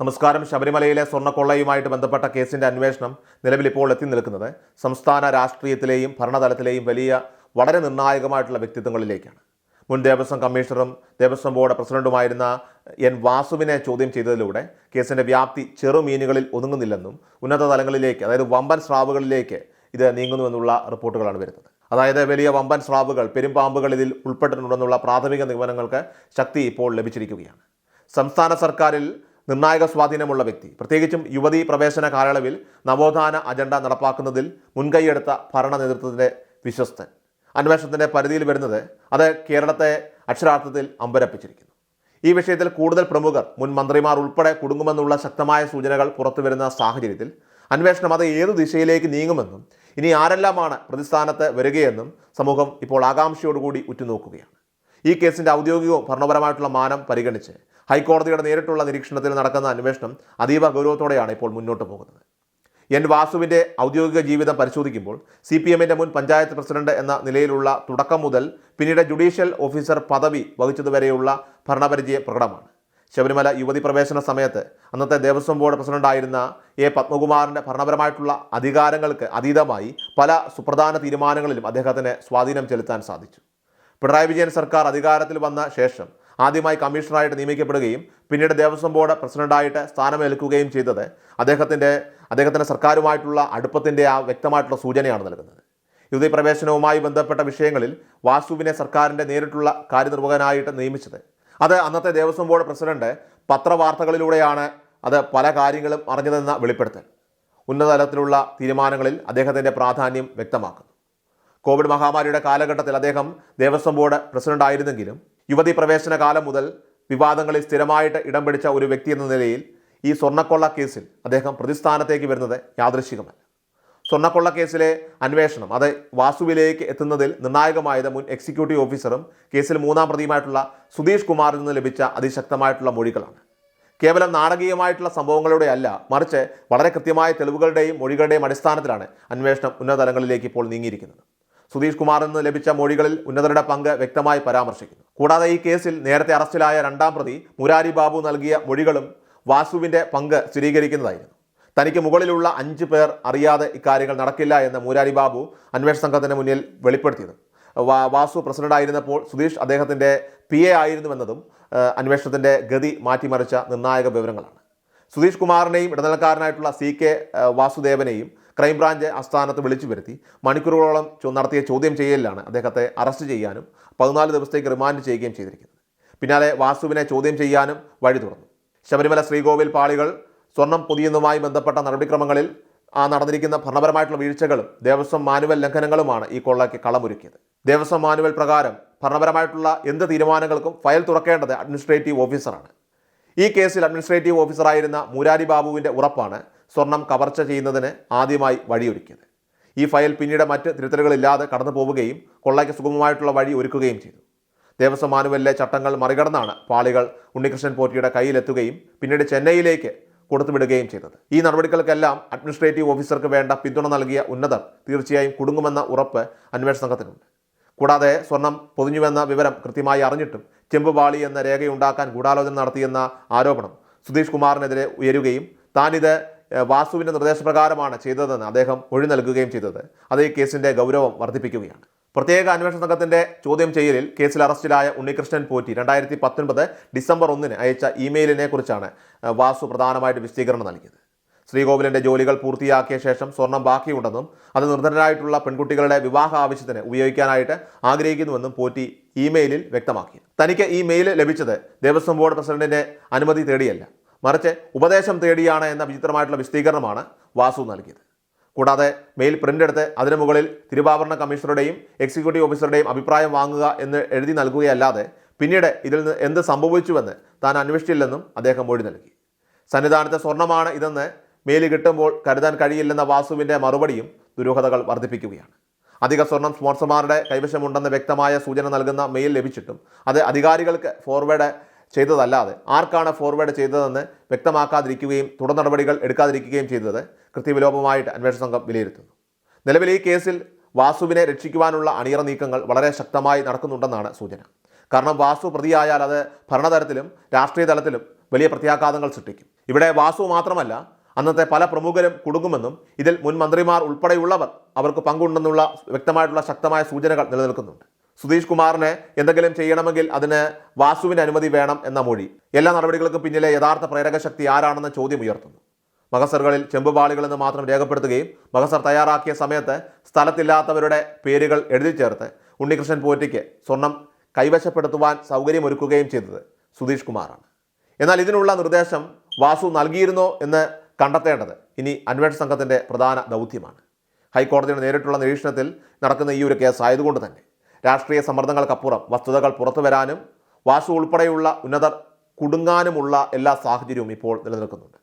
നമസ്കാരം. ശബരിമലയിലെ സ്വർണക്കൊള്ളയുമായിട്ട് ബന്ധപ്പെട്ട കേസിന്റെ അന്വേഷണം നിലവിൽ ഇപ്പോൾ എത്തി നിൽക്കുന്നത് സംസ്ഥാന രാഷ്ട്രീയത്തിലെയും ഭരണതലത്തിലെയും വലിയ വളരെ നിർണായകമായിട്ടുള്ള വ്യക്തിത്വങ്ങളിലേക്കാണ്. മുൻ ദേവസ്വം കമ്മീഷണറും ദേവസ്വം ബോർഡ് പ്രസിഡന്റുമായിരുന്ന എൻ വാസുവിനെ ചോദ്യം ചെയ്തതിലൂടെ കേസിന്റെ വ്യാപ്തി ചെറുമീനുകളിൽ ഒതുങ്ങുന്നില്ലെന്നും ഉന്നത തലങ്ങളിലേക്ക് അതായത് വമ്പൻ സ്രാവുകളിലേക്ക് ഇത് നീങ്ങുന്നുവെന്നുള്ള റിപ്പോർട്ടുകളാണ് വരുന്നത്. അതായത് വലിയ വമ്പൻ സ്രാവുകൾ പെരുമ്പാമ്പുകൾ ഇതിൽ ഉൾപ്പെട്ടിട്ടുണ്ടെന്നുള്ള പ്രാഥമിക നിഗമനങ്ങൾക്ക് ശക്തി ഇപ്പോൾ ലഭിച്ചിരിക്കുകയാണ്. സംസ്ഥാന സർക്കാരിൽ നിർണായക സ്വാധീനമുള്ള വ്യക്തി. പ്രത്യേകിച്ചും യുവതീ പ്രവേശന കാലയളവിൽ നവോത്ഥാന അജണ്ട നടപ്പാക്കുന്നതിൽ മുൻകൈയെടുത്ത ഭരണ നേതൃത്വത്തിന്റെ വിശ്വസ്തൻ. അന്വേഷണത്തിന്റെ പരിധിയിൽ വരുന്നത് അത് കേരളത്തെ അക്ഷരാർത്ഥത്തിൽ അമ്പരപ്പിച്ചിരിക്കുന്നു. ഈ വിഷയത്തിൽ കൂടുതൽ പ്രമുഖർ മുൻ മന്ത്രിമാർ ഉൾപ്പെടെ കുടുങ്ങുമെന്നുള്ള ശക്തമായ സൂചനകൾ പുറത്തുവരുന്ന സാഹചര്യത്തിൽ അന്വേഷണം അത് ഏതു ദിശയിലേക്ക് നീങ്ങുമെന്നും ഇനി ആരെല്ലാമാണ് പ്രതിസ്ഥാനത്ത് വരികയെന്നും സമൂഹം ഇപ്പോൾ ആകാംക്ഷയോടുകൂടി ഉറ്റുനോക്കുകയാണ്. ഈ കേസിന്റെ ഔദ്യോഗികവും ഭരണപരമായിട്ടുള്ള മാനം പരിഗണിച്ച് ഹൈക്കോടതിയുടെ നേരിട്ടുള്ള നിരീക്ഷണത്തിൽ നടക്കുന്ന അന്വേഷണം അതീവ ഗൗരവത്തോടെയാണ് ഇപ്പോൾ മുന്നോട്ട് പോകുന്നത്. എൻ വാസുവിന്റെ ഔദ്യോഗിക ജീവിതം പരിശോധിക്കുമ്പോൾ സി പി എമ്മിന്റെ മുൻ പഞ്ചായത്ത് പ്രസിഡന്റ് എന്ന നിലയിലുള്ള തുടക്കം മുതൽ പിന്നീട് ജുഡീഷ്യൽ ഓഫീസർ പദവി വഹിച്ചതുവരെയുള്ള ഭരണപരിചയം പ്രകടമാണ്. ശബരിമല യുവതി പ്രവേശന സമയത്ത് അന്നത്തെ ദേവസ്വം ബോർഡ് പ്രസിഡന്റായിരുന്ന എ പത്മകുമാറിന്റെ ഭരണപരമായിട്ടുള്ള അധികാരങ്ങൾക്ക് അതീതമായി പല സുപ്രധാന തീരുമാനങ്ങളിലും അദ്ദേഹത്തിന് സ്വാധീനം ചെലുത്താൻ സാധിച്ചു. പിണറായി വിജയൻ സർക്കാർ അധികാരത്തിൽ വന്ന ശേഷം ആദ്യമായി കമ്മീഷണറായിട്ട് നിയമിക്കപ്പെടുകയും പിന്നീട് ദേവസ്വം ബോർഡ് പ്രസിഡന്റായിട്ട് സ്ഥാനമേൽക്കുകയും ചെയ്തത് അദ്ദേഹത്തിന്റെ അദ്ദേഹത്തിന്റെ സർക്കാരുമായിട്ടുള്ള അടുപ്പത്തിന്റെ ആ വ്യക്തമായിട്ടുള്ള സൂചനയാണ് നൽകുന്നത്. യുവതി പ്രവേശനവുമായി ബന്ധപ്പെട്ട വിഷയങ്ങളിൽ വാസുവിനെ സർക്കാരിന്റെ നേരിട്ടുള്ള കാര്യനിർവഹനായിട്ട് നിയമിച്ചത്. അത് അന്നത്തെ ദേവസ്വം ബോർഡ് പ്രസിഡന്റ് പത്രവാർത്തകളിലൂടെയാണ് അത് പല കാര്യങ്ങളും അറിഞ്ഞതെന്ന വെളിപ്പെടുത്തൽ. ഉന്നതതലത്തിലുള്ള തീരുമാനങ്ങളിൽ അദ്ദേഹത്തിന്റെ പ്രാധാന്യം വ്യക്തമാക്കുന്നു. കോവിഡ് മഹാമാരിയുടെ കാലഘട്ടത്തിൽ അദ്ദേഹം ദേവസ്വം ബോർഡ് പ്രസിഡന്റ് ആയിരുന്നെങ്കിലും യുവതി പ്രവേശന കാലം മുതൽ വിവാദങ്ങളിൽ സ്ഥിരമായിട്ട് ഇടം പിടിച്ച ഒരു വ്യക്തി എന്ന നിലയിൽ ഈ സ്വർണക്കൊള്ള കേസിൽ അദ്ദേഹം പ്രതിസ്ഥാനത്തേക്ക് വരുന്നത് യാദൃശികമല്ല. സ്വർണക്കൊള്ള കേസിലെ അന്വേഷണം അത് വാസുവിലേക്ക് എത്തുന്നതിൽ നിർണായകമായത് മുൻ എക്സിക്യൂട്ടീവ് ഓഫീസറും കേസിൽ മൂന്നാം പ്രതിയുമായിട്ടുള്ള സുധീഷ് കുമാറിൽ നിന്ന് ലഭിച്ച അതിശക്തമായിട്ടുള്ള മൊഴികളാണ്. കേവലം നാടകീയമായിട്ടുള്ള സംഭവങ്ങളുടെ അല്ല മറിച്ച് വളരെ കൃത്യമായ തെളിവുകളുടെയും മൊഴികളുടെയും അടിസ്ഥാനത്തിലാണ് അന്വേഷണം ഉന്നതതലങ്ങളിലേക്ക് ഇപ്പോൾ നീങ്ങിയിരിക്കുന്നത്. സുധീഷ് കുമാറിൽ നിന്ന് ലഭിച്ച മൊഴികളിൽ ഉന്നതരുടെ പങ്ക് വ്യക്തമായി പരാമർശിക്കുന്നു. കൂടാതെ ഈ കേസിൽ നേരത്തെ അറസ്റ്റിലായ രണ്ടാം പ്രതി മുരാരി ബാബു നൽകിയ മൊഴികളും വാസുവിന്റെ പങ്ക് സ്ഥിരീകരിക്കുന്നതായിരുന്നു. തനിക്ക് മുകളിലുള്ള അഞ്ച് പേർ അറിയാതെ ഇക്കാര്യങ്ങൾ നടക്കില്ല എന്ന് മുരാരി ബാബു അന്വേഷണ സംഘത്തിന് മുന്നിൽ വെളിപ്പെടുത്തിയത്. വാസു പ്രസിഡന്റായിരുന്നപ്പോൾ സുധീഷ് അദ്ദേഹത്തിന്റെ പി എ ആയിരുന്നുവെന്നതും അന്വേഷണത്തിന്റെ ഗതി മാറ്റിമറിച്ച നിർണായക വിവരങ്ങളാണ്. സുധീഷ് കുമാറിനെയും ഇടനിലക്കാരനായിട്ടുള്ള സി കെ വാസുദേവനെയും ക്രൈംബ്രാഞ്ച് ആസ്ഥാനത്ത് വിളിച്ചു വരുത്തി മണിക്കൂറുകളോളം നടത്തിയ ചോദ്യം ചെയ്യലിലാണ് അദ്ദേഹത്തെ അറസ്റ്റ് ചെയ്യാനും പതിനാല് ദിവസത്തേക്ക് റിമാൻഡ് ചെയ്യുകയും ചെയ്തിരിക്കുന്നത്. പിന്നാലെ വാസുവിനെ ചോദ്യം ചെയ്യാനും വഴി തുറന്നു. ശബരിമല ശ്രീകോവിൽ പാളികൾ സ്വർണം പൊതിയുന്നതുമായി ബന്ധപ്പെട്ട നടപടിക്രമങ്ങളിൽ ആ നടന്നിരിക്കുന്ന ഭരണപരമായിട്ടുള്ള വീഴ്ചകളും ദേവസ്വം മാനുവൽ ലംഘനങ്ങളുമാണ് ഈ കൊള്ളയ്ക്ക് കളമൊരുക്കിയത്. ദേവസ്വം മാനുവൽ പ്രകാരം ഭരണപരമായിട്ടുള്ള എന്ത് തീരുമാനങ്ങൾക്കും ഫയൽ തുറക്കേണ്ടത് അഡ്മിനിസ്ട്രേറ്റീവ് ഓഫീസറാണ്. ഈ കേസിൽ അഡ്മിനിസ്ട്രേറ്റീവ് ഓഫീസറായിരുന്ന മുരാരി ബാബുവിന്റെ ഉറപ്പാണ് സ്വർണം കവർച്ച ചെയ്യുന്നതിന് ആദ്യമായി വഴിയൊരുക്കിയത്. ഈ ഫയൽ പിന്നീട് മറ്റ് തിരുത്തലുകളില്ലാതെ കടന്നു പോവുകയും കൊള്ളയ്ക്ക് സുഗമമായിട്ടുള്ള വഴി ഒരുക്കുകയും ചെയ്തു. ദേവസ്വം മാനുവലിലെ ചട്ടങ്ങൾ മറികടന്നാണ് പാളികൾ ഉണ്ണികൃഷ്ണൻ പോറ്റിയുടെ കയ്യിലെത്തുകയും പിന്നീട് ചെന്നൈയിലേക്ക് കൊടുത്തുവിടുകയും ചെയ്തത്. ഈ നടപടികൾക്കെല്ലാം അഡ്മിനിസ്ട്രേറ്റീവ് ഓഫീസർക്ക് വേണ്ട പിന്തുണ നൽകിയ ഉന്നതർ തീർച്ചയായും കുടുങ്ങുമെന്ന ഉറപ്പ് അന്വേഷണ സംഘത്തിനുണ്ട്. കൂടാതെ സ്വർണം പൊതിഞ്ഞുവെന്ന വിവരം കൃത്യമായി അറിഞ്ഞിട്ടും ചെമ്പുപാളി എന്ന രേഖയുണ്ടാക്കാൻ ഗൂഢാലോചന നടത്തിയെന്ന ആരോപണം സുധീഷ് കുമാറിനെതിരെ ഉയരുകയും താനിത് വാസുവിന്റെ നിർദ്ദേശപ്രകാരമാണ് ചെയ്തതെന്ന് അദ്ദേഹം മൊഴി നൽകുകയും ചെയ്തത്. അത് ഈ കേസിന്റെ ഗൗരവം വർദ്ധിപ്പിക്കുകയാണ്. പ്രത്യേക അന്വേഷണ സംഘത്തിന്റെ ചോദ്യം ചെയ്യലിൽ കേസിൽ അറസ്റ്റിലായ ഉണ്ണികൃഷ്ണൻ പോറ്റി രണ്ടായിരത്തി പത്തൊൻപത് ഡിസംബർ ഒന്നിന് അയച്ച ഇമെയിലിനെ കുറിച്ചാണ് വാസു പ്രധാനമായിട്ട് വിശദീകരണം നൽകിയത്. ശ്രീകോവിലിന്റെ ജോലികൾ പൂർത്തിയാക്കിയ ശേഷം സ്വർണം ബാക്കിയുണ്ടെന്നും അത് നിർധനരായിട്ടുള്ള പെൺകുട്ടികളുടെ വിവാഹ ആവശ്യത്തിന് ഉപയോഗിക്കാനായിട്ട് ആഗ്രഹിക്കുന്നുവെന്നും പോറ്റി ഇമെയിലിൽ വ്യക്തമാക്കി തനിക്ക് ഈ മെയിൽ ലഭിച്ചത് ദേവസ്വം ബോർഡ് പ്രസിഡന്റിന്റെ അനുമതി തേടിയല്ല. മറിച്ച് ഉപദേശം തേടിയാണ് എന്ന വിചിത്രമായിട്ടുള്ള വിശദീകരണമാണ് വാസു നൽകിയത്. കൂടാതെ മെയിൽ പ്രിന്റ് എടുത്ത് അതിന് മുകളിൽ തിരുവാഭരണ കമ്മീഷണറുടെയും എക്സിക്യൂട്ടീവ് ഓഫീസറുടെയും അഭിപ്രായം വാങ്ങുക എന്ന് എഴുതി നൽകുകയല്ലാതെ പിന്നീട് ഇതിൽ നിന്ന് എന്ത് സംഭവിച്ചുവെന്ന് താൻ അന്വേഷിച്ചില്ലെന്നും അദ്ദേഹം മൊഴി നൽകി. സന്നിധാനത്തെ സ്വർണമാണ് ഇതെന്ന് മെയിൽ കിട്ടുമ്പോൾ കരുതാൻ കഴിയില്ലെന്ന വാസുവിന്റെ മറുപടിയും ദുരൂഹതകൾ വർദ്ധിപ്പിക്കുകയാണ്. അധിക സ്വർണം സ്പോൺസർമാരുടെ കൈവശമുണ്ടെന്ന് വ്യക്തമായ സൂചന നൽകുന്ന മെയിൽ ലഭിച്ചിട്ടും അത് അധികാരികൾക്ക് ഫോർവേഡ് ചെയ്തതല്ലാതെ ആർക്കാണ് ഫോർവേഡ് ചെയ്തതെന്ന് വ്യക്തമാക്കാതിരിക്കുകയും തുടർ നടപടികൾ എടുക്കാതിരിക്കുകയും ചെയ്തത് കൃത്യവിലോപമായിട്ട് അന്വേഷണ സംഘം വിലയിരുത്തുന്നു. നിലവിൽ ഈ കേസിൽ വാസുവിനെ രക്ഷിക്കുവാനുള്ള അണിയറ നീക്കങ്ങൾ വളരെ ശക്തമായി നടക്കുന്നുണ്ടെന്നാണ് സൂചന. കാരണം വാസു പ്രതിയായാൽ അത് ഭരണതലത്തിലും രാഷ്ട്രീയ തലത്തിലും വലിയ പ്രത്യാഘാതങ്ങൾ സൃഷ്ടിക്കും. ഇവിടെ വാസു മാത്രമല്ല അന്നത്തെ പല പ്രമുഖരും കുടുങ്ങുമെന്നും ഇതിൽ മുൻ മന്ത്രിമാർ ഉൾപ്പെടെയുള്ളവർ അവർക്ക് പങ്കുണ്ടെന്നുള്ള വ്യക്തമായിട്ടുള്ള ശക്തമായ സൂചനകൾ നിലനിൽക്കുന്നുണ്ട്. സുധീഷ് കുമാറിന് എന്തെങ്കിലും ചെയ്യണമെങ്കിൽ അതിന് വാസുവിന്റെ അനുമതി വേണം എന്ന മൊഴി. എല്ലാ നടപടികൾക്കും പിന്നിലെ യഥാർത്ഥ പ്രേരക ശക്തി ആരാണെന്ന ചോദ്യം ഉയർത്തുന്നു. മഹസറുകളിൽ ചെമ്പുപാളികളെന്ന് മാത്രം രേഖപ്പെടുത്തുകയും മഹസർ തയ്യാറാക്കിയ സമയത്ത് സ്ഥലത്തില്ലാത്തവരുടെ പേരുകൾ എഴുതി ചേർത്ത് ഉണ്ണികൃഷ്ണൻ പോറ്റിക്ക് സ്വർണം കൈവശപ്പെടുത്തുവാൻ സൗകര്യമൊരുക്കുകയും ചെയ്തത് സുധീഷ് കുമാറാണ്. എന്നാൽ ഇതിനുള്ള നിർദ്ദേശം വാസു നൽകിയിരുന്നോ എന്ന് കണ്ടെത്തേണ്ടത് ഇനി അന്വേഷണ സംഘത്തിന്റെ പ്രധാന ദൗത്യമാണ്. ഹൈക്കോടതിയുടെ നേരിട്ടുള്ള നിരീക്ഷണത്തിൽ നടക്കുന്ന ഈ ഒരു കേസ് ആയതുകൊണ്ട് തന്നെ. രാഷ്ട്രീയ സമ്മർദ്ദങ്ങൾക്കപ്പുറം വസ്തുതകൾ പുറത്തു വരാനും വാസു ഉൾപ്പെടെയുള്ള ഉന്നതർ കുടുങ്ങാനുമുള്ള എല്ലാ സാഹചര്യവും ഇപ്പോൾ നിലനിൽക്കുന്നുണ്ട്.